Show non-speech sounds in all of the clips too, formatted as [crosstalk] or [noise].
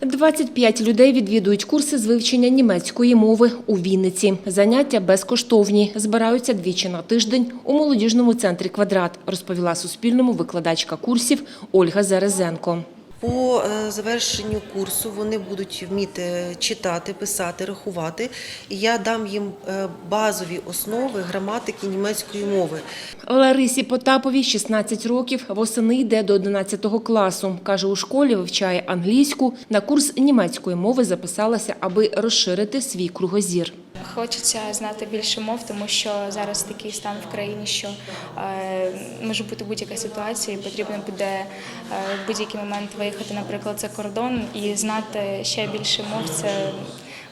25 людей відвідують курси з вивчення німецької мови у Вінниці. Заняття безкоштовні. Збираються двічі на тиждень у молодіжному центрі «Квадрат», розповіла Суспільному викладачка курсів Ольга Зарезенко. По е, завершенню курсу вони будуть вміти читати, писати, рахувати, і я дам їм е, базові основи граматики німецької мови. Ларисі Потаповій 16 років, восени йде до 11 класу. Каже, у школі вивчає англійську. На курс німецької мови записалася, аби розширити свій кругозір. Хочеться знати більше мов, тому що зараз такий стан в країні, що е, може бути будь-яка ситуація, і потрібно буде е, в будь-який момент виїхати, наприклад, за кордон і знати ще більше мов. Це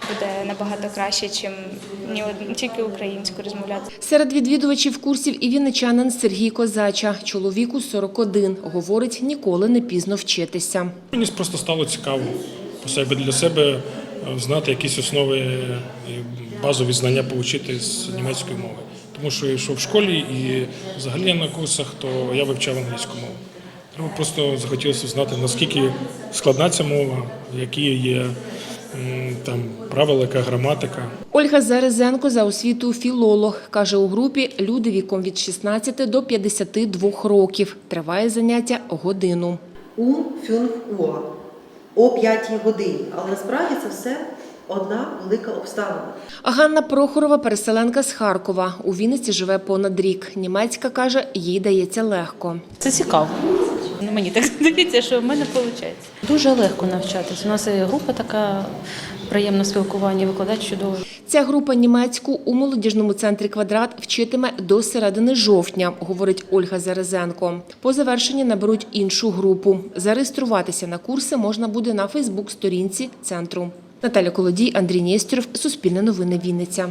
буде набагато краще, чим ні тільки українською розмовляти. Серед відвідувачів курсів і вінничанин Сергій Козача. Чоловіку 41. Говорить, ніколи не пізно вчитися. Мені просто стало цікаво по себе для себе знати якісь основи і базові знання отримати з німецької мови. Тому що я йшов в школі і взагалі на курсах, то я вивчав англійську мову. Треба просто захотілося знати, наскільки складна ця мова, які є там правила, яка граматика. Ольга Зарезенко за освітою філолог. Каже, у групі люди віком від 16 до 52 років. Триває заняття годину. Um 5 Uhr, о 5 годині. Але насправді це все одна велика обставина. А Ганна Прохорова – переселенка з Харкова. У Вінниці живе понад рік. Німецька, каже, їй дається легко. Це цікаво. Мені так [laughs] здається, що в мене виходить. Дуже легко навчатися. У нас і група така приємна спілкування, викладач чудовий. Ця група німецьку у молодіжному центрі «Квадрат» вчитиме до середини жовтня, говорить Ольга Зарезенко. По завершенні наберуть іншу групу. Зареєструватися на курси можна буде на Фейсбук-сторінці центру. Наталя Колодій, Андрій Нєстєров, Суспільне новини Вінниця.